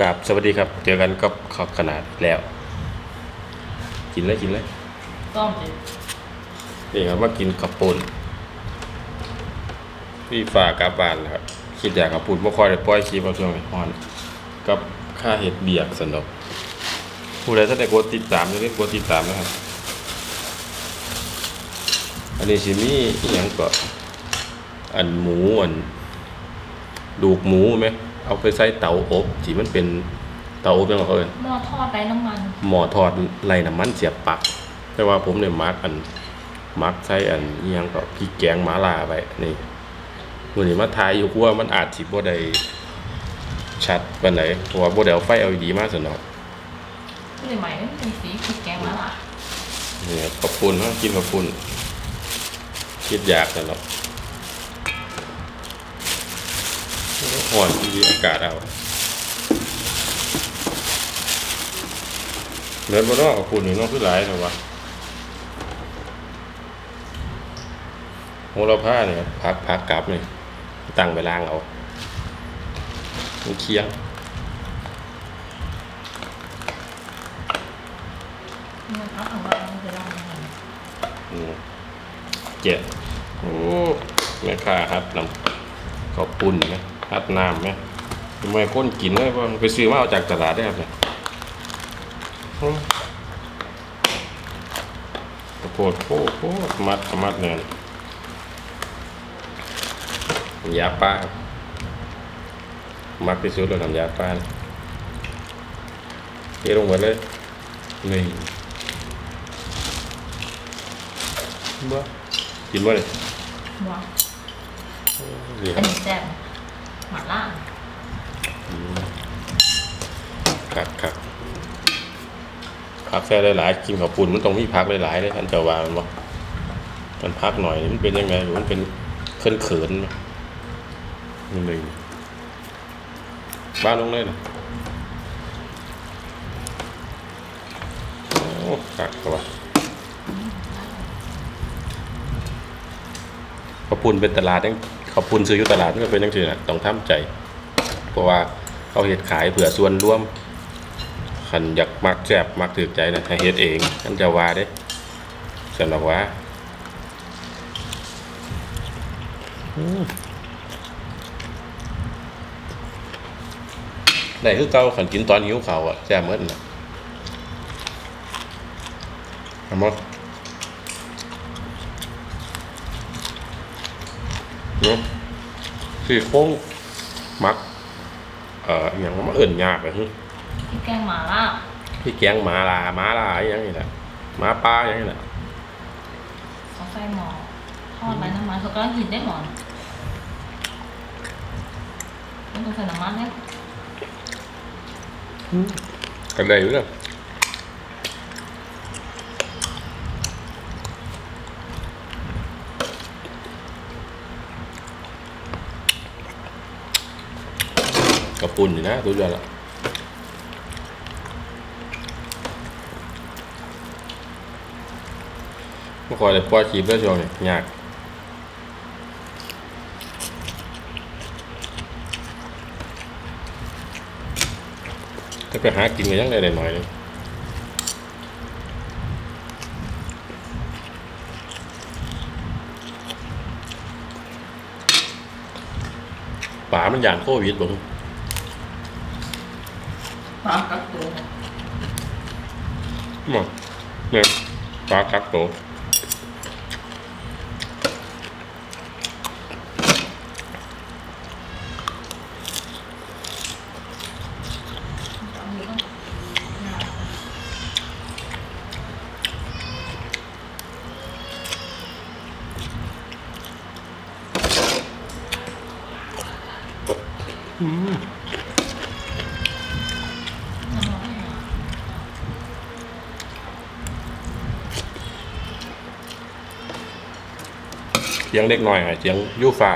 กับสวัสดีครับ เจอกันกับขอบขนาดแล้ว กินเลยกินเลยต้มจินี่ครับมากินขับปุ่นพี่ฝากกลับบ้านแล้วครับคิดอยากขับปุ่นเมื่อคอยได้ปล่อยคลิปเอาช่วงนี้ฮอนกับค่าเห็ดเบียกสนุกผู้ใดถ้าได้กดติดตามจะได้กดติดตามนะครับ อันนี้ชิมีอหย่างก็อันหมูอันดูกหมูไหม เอาไปใส่เตาอบที่มันเป็นเตาอบยังไงเขาเอ่ยหม้อทอดไร้น้ำมัน หม้อทอดไรน้ำมันเสียบปลัก แต่ว่าผมเนี่ยมักอันมักใช้อันอิหยังก็พริกแกงหมาล่าไปนี่มื้อนี้มาทายอยู่กว่ามันอาจสิบ่ได้ชัดปานไหนเพราะว่าบ่ได้เอาไฟ LED มาซะเนาะผู้ใหม่ไม่เป็นสีพริกแกงมาละนี่ครับขอบคุณฮะกินขอบคุณคิดอยากซะเนาะ อ่อนดีอากาศเอาเดินบ่เนาะขอบคุณนี่เนาะคือหลายเนะวะโหระพาเนี่ยพักพักกลับเนี่ยตั้งไปล่างเอามันเคียงเจ็ดโอ้แม่ค้าฮัดนำขอบปุ่นไหมฮัดน้ำไหมทำไมคนกินเลยว่าไปซื้อมาเอาจากตลาดได้ครับเนี่ยอืมข้าวโพดโอ้โหมัดมัดเนี่ยน้ำยาป้ามักที่สุดเลยน้ำยาป้าเทลงหมดเลยนี่บ่กินบ่เลยว้าวนี่คอัรันบนี้แซ่บ หมาล่าครับครับพักแค่หลายๆกินข้าวปุ่นมันต้องมีพักหลายๆเลยท่านเจะว่ามันบ่มันพักหน่อยมันเป็นยังไงมันเป็นเขินเขินนี่เลยบ้านลงเลยนะโอ้กักตัวข้าวปุ่นเป็นตลาดยัง ข้าวปุ่นซื้ออยู่ตลาดมันก็เป็นยังไงนะต้องทำใจ เพราะว่าเขาเฮ็ดขายเผื่อส่วนร่วมขันอยากมักแซ่บมักถือใจนะให้เฮ็ดเองท่านจะว่าเด้สนอกว่าได้คือเก่าขันกินตอนหิวเขาอะแซ่บเหมือนน่ะทำมั้เนาะ สี่โค้งมัก เอ่ออหย่างมันเอิ่นยากเลยฮึพริกแกงหม่าล่าพี่แกงหมาลาหมาลาอหย่างนี้แหละหมาป้าอหย่างนี้แหละเขาใส่หม้อทอดไร้น้ำมันเขาก็กินได้หมดไม่ต้องใส่น้ำมันเนี่ยกันได้อยู่เนอ กระปุ่นอยู่นะตัวเดียวละเมื่อก่อนเลยปล่อยชีพแล้วช่วงนี้ยากถ้าไปหากินก็ยังได้หน่อยนึงป่ามันอย่างโควิดบ่ ปลากักตัวมดเนี่ยปลากักตัว เสียงเล็กน้อยอะเสียงยูฟ้า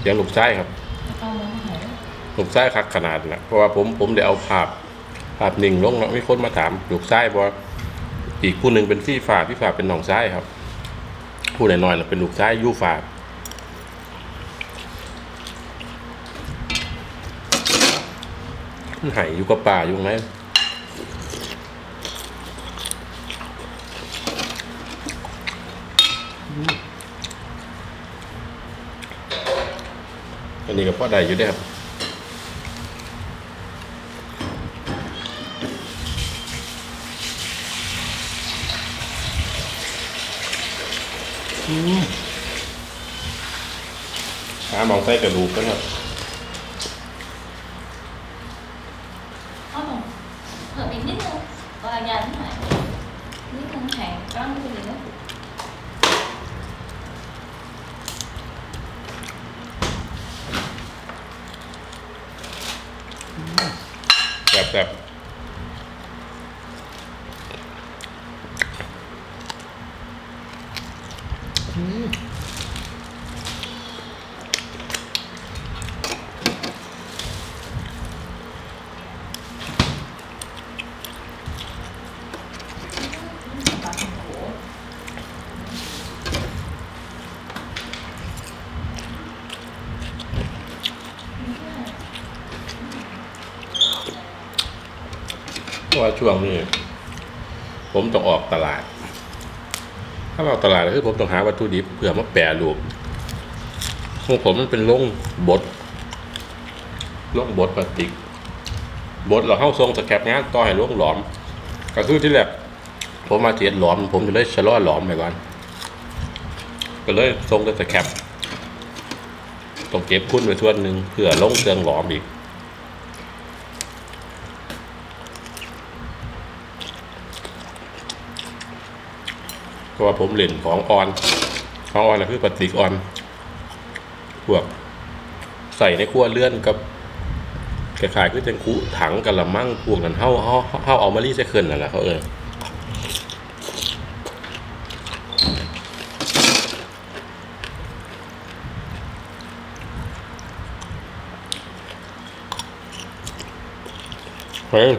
เสียงลูกไส้ครับลูกไส้คักขนาดนะเพราะว่าผมผมได้เอาภาพภาพหนึ่งลงเนาะมีคนมาถามลูกไส้บออีกผู้หนึ่งเป็นพี่ฟ้าพี่ฟ้าเป็นน้องไส้ครับ ผู้น้อยๆเป็นลูกไส้ยูฟ้าหายอยู่กับป่าอยู่ไหมอัน นี้ก็พอได้อยู่เด้อครับหาหมองใส่กระดูกกันครับ เอาหนูเพิ่มอีกนิดนึงก็ยานิดหน่อยนิดนึงแข็งกล้ามไปเลยนะ แว่าช่วงนี้ ผมต้องออกตลาด ถ้าออกตลาดคือผมต้องหาวัตถุดิบเพื่อมาแปรรูปของผมมันเป็นล่งบดล่งบดพลาสติกบดเราเข้าทรงสแคปงานต่อให้ล่งหลอม ก็คือที่แรกผมมาเจียดหลอม ผมจะเลยชะลอหลอมไปก่อนก็เลยทรงแต่สแคปต้องเก็บพุ่นไปส่วนหนึ่งเพื่อลงเครื่องหลอมอีก เพราะว่าผมเล่นของออนของออนนะคือปฏิกออนพวกใส่ในครัวเลื่อนกับคล้ายๆคือจังคุถังกะละมังพวกนั้นเฮาเฮาเฮาเอามารีไซเคิลนั่นแหละเขาเออเฮ้ย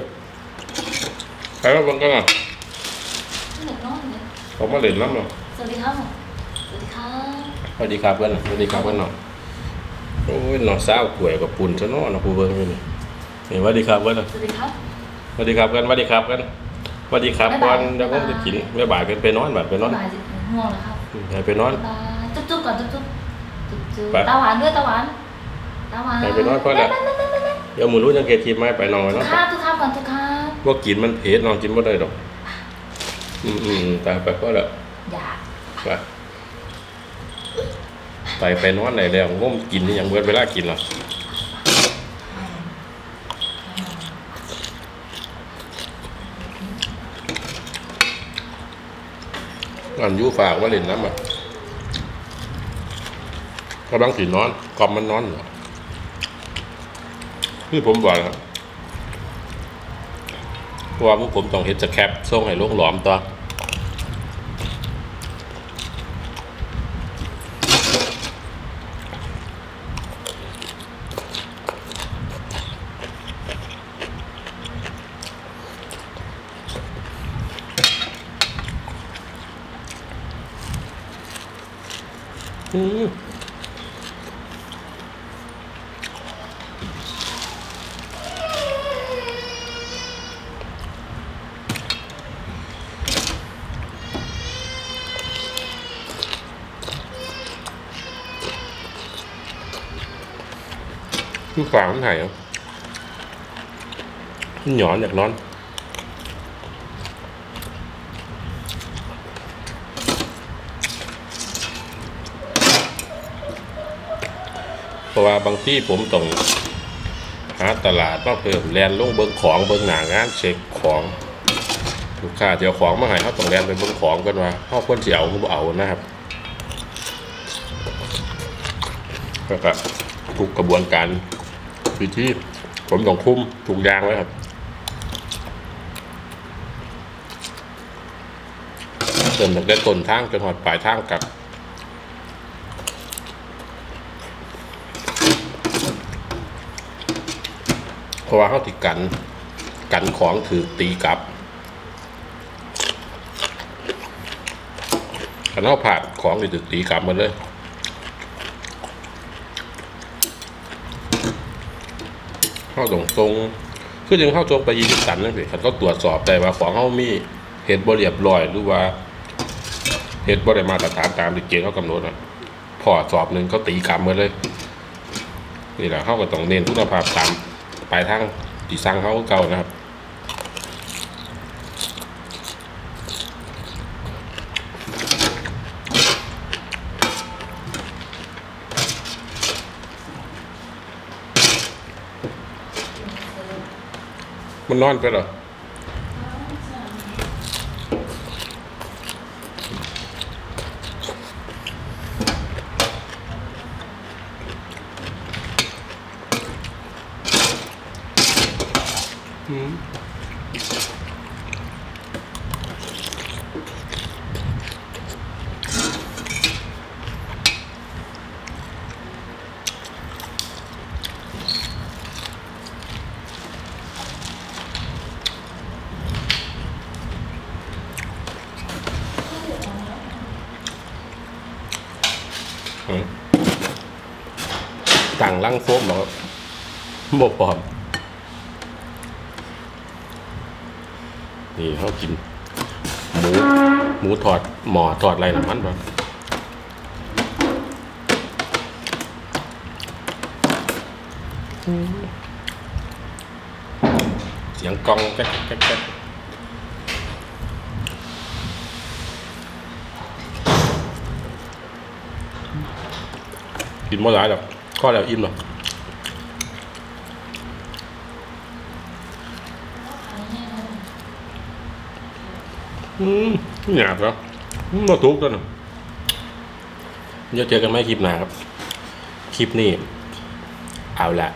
ใครมาเบังกันอะ หนึ่งน้อย เลยเขามาเล่นน้ำเนาะสวัสดีครับ สวัสดีครับสวัสดีครับเพื่อนสวัสดีครับเพื่อนเนาะโอ้ยเนาะสาวกล้วยกับปุ่นซะเนาะเนาะผู้เบิ่งอยู่นี่นี่สวัสดีครับเพื่อนสวัสดีครับสวัสดีครับเพื่อนสวัสดีครับเพื่อนสวัสดีครับบ๊ายก่บาอยนเดี๋ยวผมจะกินแม่บ่ายกันไปนอนบัดไปนอนบายสิง่วงแล้วครับให้ไปนอนบ๊ายบายจุ๊บจุ๊บก่อนจุ๊บจุ๊บจุ๊บจุ๊บไปตาหวานด้วยตาหวานตาหวานให้ไปนอนก่อนแหละเดี๋ยวหมูรู้จังเกตทีมไหมไปนอนทุเนาะกข้าวทุกข้าวก่อนทุกข้าวว่ากินมันเผ็ดนอนกินไม่ได้ดอก อืมอืมอืมตายไปก็แล้วอยากไปไปไปนอนไหนแล้วงมกินนี่ยังเบิดเวลากินเหรออันอยูฝากว่าเล่นน้ำอะกำลังสีนอนกอมมันนอนเหรอคือผมบอกครับ เพราะว่าพวกผมต้องเฮ็ดสแคปส่งให้ลูกหลอมตัวอืม คือฝางมันหายอะมันหยอนอยากนอนเพราะว่าบางที่ผมต้องหาตลาดมาเพิ่มแลนลงเบิ้งของเบิ้งหนางานเช็คของลูกค้าเดี๋ยวของมาให้เขาต้องแลนไปเบิ้งของกันว่าเขาควรจะเอาหรือบ่เอานะครับแล้วก็ทุกกระบวนการ วิธีผมต้องคุ้มทุกยางไว้ครับเริ่มตั้งแต่ต้นทางจนหอดปลายทางกับเพราะว่าเขาติดกันกันของถือตีกลับกันเขาผ่านของถือตีกลับมาเลย เขาส่งทรงคือยังเข้าโจกไปยีสิบตันนั่นสิเขาก็ตรวจสอบแต่ว่าของเขามีเหตุบริเรียบร้อยหรือว่าเหตุบริมาตรฐานตามที่เกณฑ์เขากำหนดนะพอสอบหนึ่งเขาตีกรรมมาเลยนี่แหละเขาก็ต้องเน้นคุณภาพตามปลายทางที่สร้างเขาเก่านะครับ มันนอนไปเหรอม ต่างร่างโฟมเหรอบอกปลอม นี่เขากิน หมู หมูถอดหมอถอดอะไรน้ำมันบ้างเสียงกองแก๊กแก๊กแก๊กกินไม่หลายหรอก ข้อแล้วอิ่มหรออืมหยาบแล้วอืมาทุกข์แล้วนะเดี๋ยวเจอกันไหมคลิปหน้าครับ คลิปนี้ เอาละ